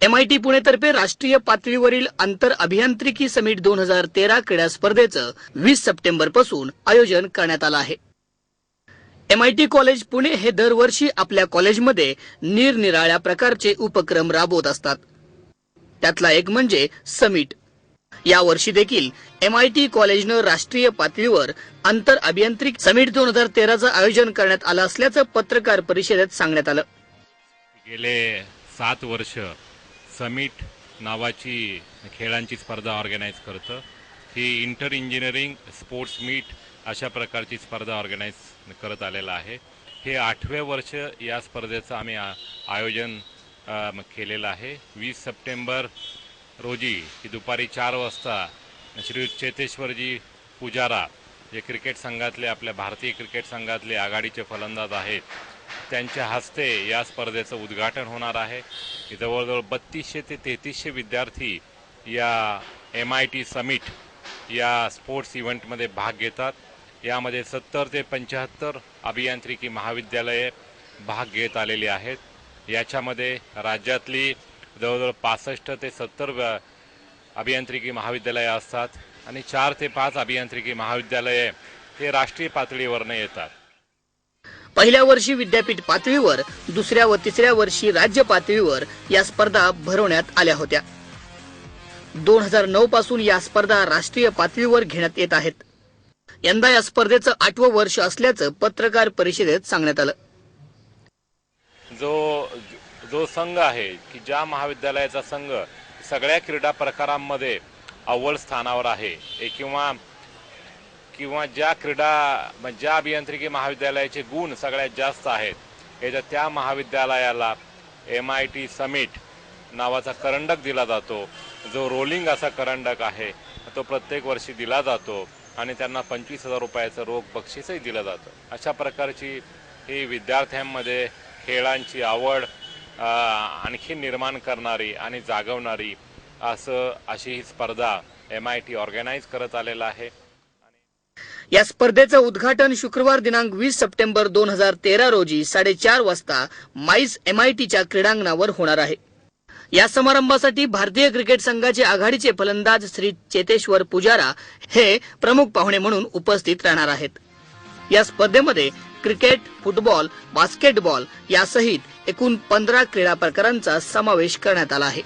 MIT पुणेतर्फे राष्ट्रीय पातळीवरील आंतर अभियांत्रिकी समिट दोन हजार तेरा क्रीडा स्पर्धेचं वीस सप्टेंबरपासून आयोजन करण्यात आलं आहे. एमआयटी कॉलेज पुणे हे दरवर्षी आपल्या कॉलेजमध्ये निरनिराळ्या प्रकारचे उपक्रम राबवत असतात. त्यातला एक म्हणजे समिट. या वर्षी देखील एमआयटी कॉलेजनं राष्ट्रीय पातळीवर आंतर अभियांत्रिक समिट दोन हजार तेराचं आयोजन करण्यात आलं असल्याचं पत्रकार परिषदेत सांगण्यात आलं. गेले सात वर्ष समिट नावाची खेळांची स्पर्धा ऑर्गनाईज करतं. ही इंटर इंजिनिअरिंग स्पोर्ट्स मीट अशा प्रकारची स्पर्धा ऑर्गनाईज करत आलेलं आहे. हे आठवे वर्ष या स्पर्धेचं आम्ही आयोजन केलेलं आहे. वीस सप्टेंबर रोजी ही दुपारी चार वाजता श्री चेतेश्वरजी पुजारा जे क्रिकेट संघातले आपल्या भारतीय क्रिकेट संघातले आघाडीचे फलंदाज आहेत त्यांच्या हस्ते या स्पर्धेचं उद्घाटन होणार आहे. जवळजवळ बत्तीसशे ते तेहतीसशे विद्यार्थी या एम आय टी समिट या स्पोर्ट्स इव्हेंटमध्ये भाग घेतात. यामध्ये सत्तर ते पंच्याहत्तर अभियांत्रिकी महाविद्यालये भाग घेत आलेली आहेत. याच्यामध्ये राज्यातली जवळजवळ पासष्ट ते सत्तर अभियांत्रिकी महाविद्यालये असतात आणि चार ते पाच अभियांत्रिकी महाविद्यालये हे राष्ट्रीय पातळीवरनं येतात. पहिल्या वर्षी विद्यापीठ पातळीवर दुसऱ्या व तिसऱ्या वर्षी राज्य पातळीवर या स्पर्धा भरवण्यात आल्या होत्या. दोन हजार नऊ पासून या स्पर्धा राष्ट्रीय पातळीवर घेण्यात येत आहेत. यंदा या स्पर्धेचं आठवं वर्ष असल्याचं पत्रकार परिषदेत सांगण्यात आलं. जो जो संघ आहे की ज्या महाविद्यालयाचा संघ सगळ्या क्रीडा प्रकारांमध्ये अव्वल स्थानावर आहे किंवा किंवा ज्या क्रीडा म्हणजे ज्या अभियांत्रिकी महाविद्यालयाचे गुण सगळ्यात जास्त आहेत याच्या त्या महाविद्यालयाला एम आय टी समिट नावाचा करंडक दिला जातो जो रोलिंग असा करंडक आहे तो प्रत्येक वर्षी दिला जातो आणि त्यांना पंचवीस हजार रुपयाचं रोख बक्षीसही दिलं जातं. अशा प्रकारची ही विद्यार्थ्यांमध्ये खेळांची आवड आणखी निर्माण करणारी आणि जागवणारी असं अशी ही स्पर्धा एम आय टी ऑर्गनाईज करत आलेलं आहे. या स्पर्धेचं उद्घाटन शुक्रवार दिनांक वीस सप्टेंबर दोन हजार तेरा रोजी साडेचार वाजता माईस एमआयटीच्या क्रीडांगणावर होणार आहे. या समारंभासाठी भारतीय क्रिकेट संघाचे आघाडीचे फलंदाज श्री चेतेश्वर पुजारा हे प्रमुख पाहुणे म्हणून उपस्थित राहणार आहेत. या स्पर्धेमध्ये क्रिकेट फुटबॉल बास्केटबॉल यासहित एकूण पंधरा क्रीडा प्रकारांचा समावेश करण्यात आला आहे.